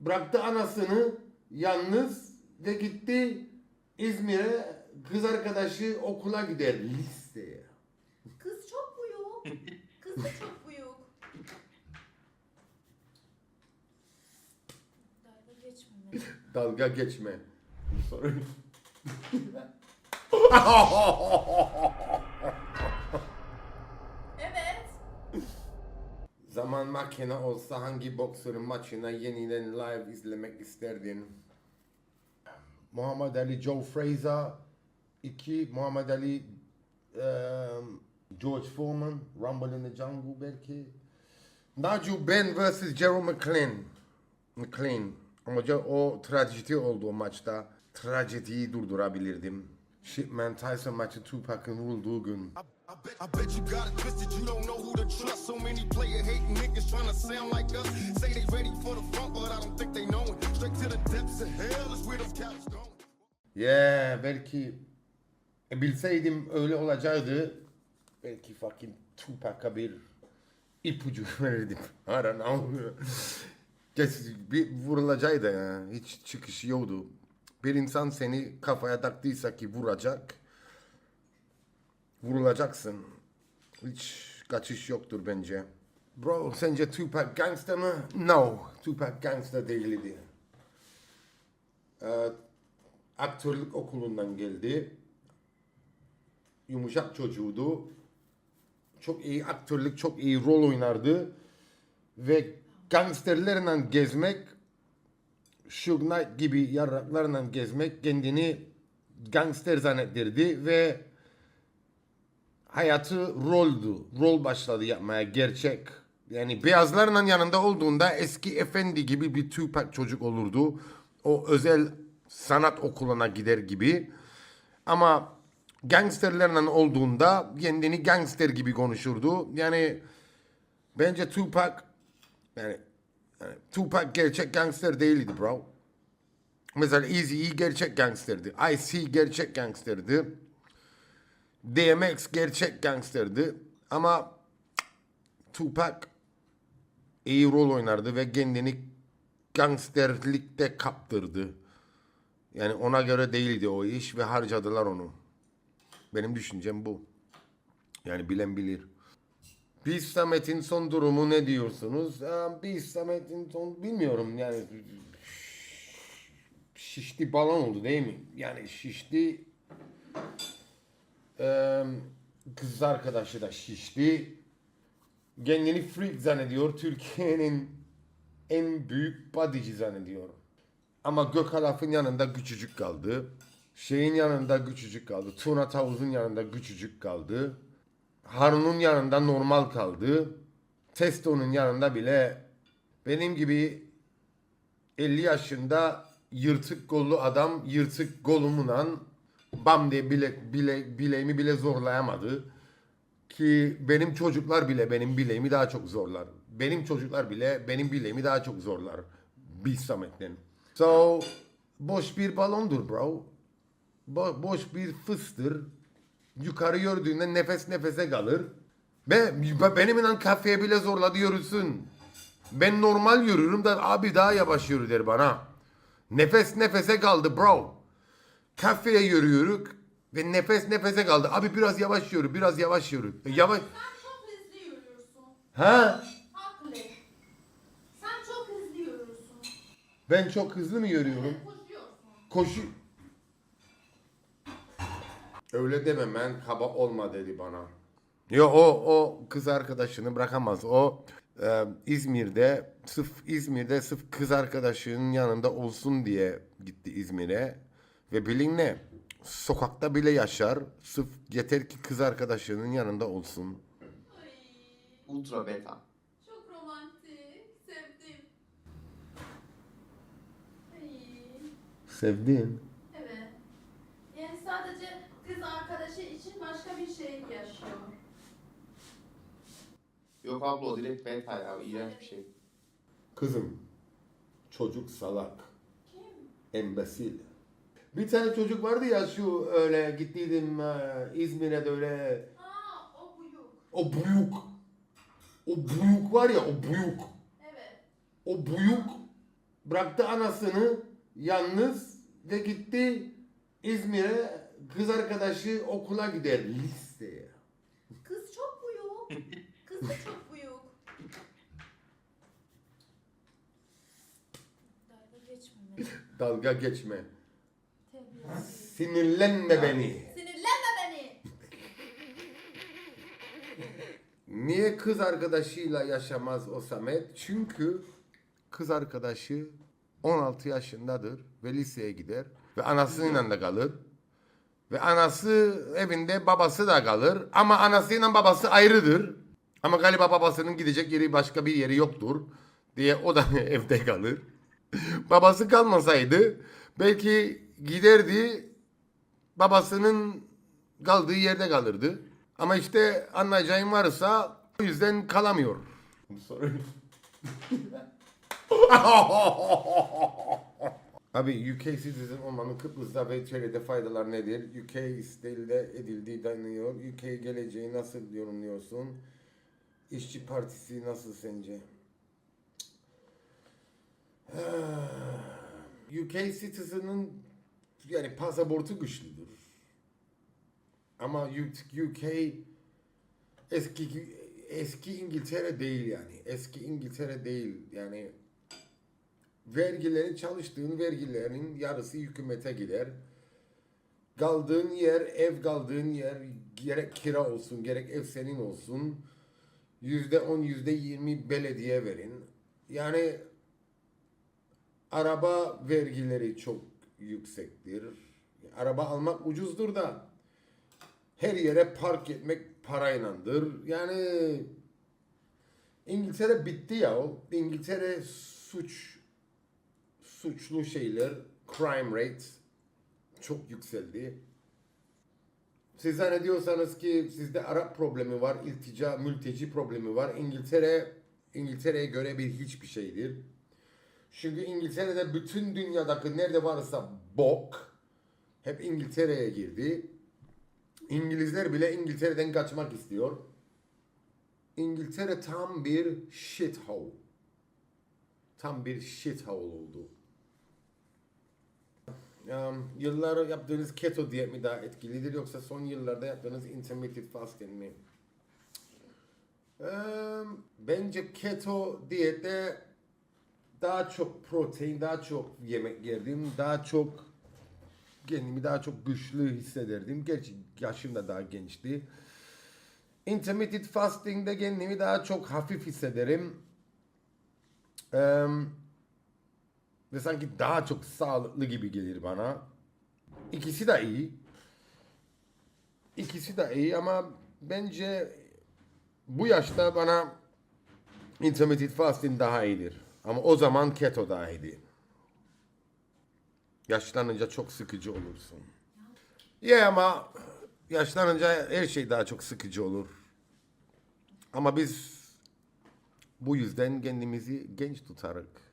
bıraktı anasını yalnız ve gitti İzmir'e kız arkadaşı okula gider liseye. Kız çok buyuk. Kız da çok buyuk. Dalga geçmeme. Dalga geçme. Sorry. Evet. Zaman makine olsa hangi boksörün maçına yeniden live izlemek isterdin? Muhammed Ali, Joe Frazier. 2. Muhammed Ali, um, George Foreman. Rumble in the Jungle belki. Nigel Ben vs. Jerome McLean. McLean. Ama o trajedi oldu o maçta. Trajediyi durdurabilirdim. Shipman Tyson maçı Tupac'ın vurulduğu gün. I bet, you got it twisted. You don't know who to trust. So many player hating niggas trying to sound like us. Say they ready for the front, but I don't think they know it. Straight to the depths of hell is where them cows going. Yeah, belki e, bilseydim öyle olacaktı. Belki fucking Tupac'a bir ipucu verirdim. Don't know. Kes, bir vurulacaktı ya. Hiç çıkışı yoktu. Bir insan seni kafaya taktıysa ki vuracak. Vurulacaksın. Hiç kaçış yoktur bence. Bro sence Tupac gangster mı? No. Tupac gangster değildi. Ee, aktörlük okulundan geldi. Yumuşak çocuğuydu. Çok iyi aktörlük, çok iyi rol oynardı. Ve gangsterlerle gezmek, Suge Knight gibi yarraklarla gezmek kendini gangster zannettirdi ve hayatı roldü. Rol başladı yapmaya gerçek. Yani beyazlarla yanında olduğunda eski efendi gibi bir Tupac çocuk olurdu. O özel sanat okuluna gider gibi. Ama gangsterlerle olduğunda kendini gangster gibi konuşurdu. Yani bence Tupac yani, yani Tupac gerçek gangster değildi bro. Mesela Eazy-E gerçek gangsterdi. Ice gerçek gangsterdi. DMX gerçek gangsterdi. Ama Tupac iyi rol oynardı ve kendini gangsterlikte kaptırdı. Yani ona göre değildi o iş ve harcadılar onu. Benim düşüncem bu. Yani bilen bilir. Biz Samet'in son durumu ne diyorsunuz? Biz Samet'in son bilmiyorum yani şişti balon oldu değil mi? Yani şişti. Kız arkadaşı da şişti. Kendini freak zannediyor. Türkiye'nin en büyük bodyci zannediyor. Ama Gökalaf'ın yanında küçücük kaldı. Şeyin yanında küçücük kaldı. Tuna Tavuz'un yanında küçücük kaldı. Harun'un yanında normal kaldı. Testo'nun yanında bile benim gibi 50 yaşında yırtık gollu adam yırtık golumla bam diye bile, bile, bileğimi bile zorlayamadı. Ki benim çocuklar bile benim bileğimi daha çok zorlar. Benim çocuklar bile benim bileğimi daha çok zorlar. Bir Samet'ten. So boş bir balondur bro. Bo- boş bir fıstır. Yukarı gördüğünde nefes nefese kalır. Ve benimle kafeye bile zorladı yürüsün. Ben normal yürürüm da abi daha yavaş yürü der bana. Nefes nefese kaldı bro. Kafeye yürüyoruz ve nefes nefese kaldı. Abi biraz yavaş yürü, biraz yavaş yürü. E, Yavaş. Sen çok hızlı yürüyorsun. Ha? Haklı. Sen çok hızlı yürüyorsun. Ben çok hızlı mı yürüyorum? Koşuyorsun. Koşu... Öyle deme ben kaba olma dedi bana. Yo o o kız arkadaşını bırakamaz. O e, İzmir'de sırf İzmir'de sırf kız arkadaşının yanında olsun diye gitti İzmir'e. Ve bilin ne? Sokakta bile yaşar. Sırf yeter ki kız arkadaşının yanında olsun. Ay, Ultra beta. çok romantik. Sevdim. Ay, Sevdim. evet. Yani sadece kız arkadaşı için başka bir şey yaşıyor. Yok abla o direkt beta ya. iğrenç bir şey. Kızım. Çocuk salak. Kim? Embesil. Bir tane çocuk vardı ya şu öyle gittiydim e, İzmir'e de öyle Aa, o buyuk. o buyuk. O buyuk var ya o buyuk. Evet. O buyuk bıraktı anasını yalnız ve gitti İzmir'e kız arkadaşı okula gider liseye. Kız çok büyük. Kız da çok büyük. Dalga geçme. Dalga geçme. Sinirlenme beni. Sinirlenme beni. Niye kız arkadaşıyla yaşamaz o Samet? Çünkü kız arkadaşı 16 yaşındadır ve liseye gider ve anasıyla da kalır. Ve anası evinde babası da kalır ama anasıyla babası ayrıdır. Ama galiba babasının gidecek yeri başka bir yeri yoktur diye o da evde kalır. babası kalmasaydı belki giderdi babasının kaldığı yerde kalırdı. Ama işte anlayacağım varsa o yüzden kalamıyor. Sorry. Abi UK citizen olmanın Kıbrıs'ta ve çevrede faydalar nedir? UK istilde edildiği deniliyor. UK geleceği nasıl yorumluyorsun? İşçi Partisi nasıl sence? UK citizen'ın yani pasaportu güçlüdür. Ama UK eski eski İngiltere değil yani. Eski İngiltere değil yani. Vergilerin çalıştığın vergilerin yarısı hükümete gider. Kaldığın yer, ev kaldığın yer gerek kira olsun, gerek ev senin olsun. Yüzde on, yüzde yirmi belediye verin. Yani araba vergileri çok yüksektir. Araba almak ucuzdur da her yere park etmek paraylandır. Yani İngiltere bitti ya. o. İngiltere suç suçlu şeyler crime rate çok yükseldi. Siz zannediyorsanız ki sizde Arap problemi var, iltica, mülteci problemi var. İngiltere İngiltere'ye göre bir hiçbir şeydir. Çünkü İngiltere'de bütün dünyadaki nerede varsa bok hep İngiltere'ye girdi. İngilizler bile İngiltere'den kaçmak istiyor. İngiltere tam bir shithole. Tam bir shithole oldu. Um, yıllar yaptığınız keto diyet mi daha etkilidir yoksa son yıllarda yaptığınız intermittent fasting mi? Um, bence keto diyette daha çok protein, daha çok yemek yerdim, daha çok kendimi daha çok güçlü hissederdim. Gerçi yaşım da daha gençti. Intermittent fasting'de kendimi daha çok hafif hissederim. Eee, ve sanki daha çok sağlıklı gibi gelir bana. İkisi de iyi. İkisi de iyi ama bence bu yaşta bana intermittent fasting daha iyidir. Ama o zaman keto daha iyiydi. Yaşlanınca çok sıkıcı olursun. Ya ama yaşlanınca her şey daha çok sıkıcı olur. Ama biz bu yüzden kendimizi genç tutarık.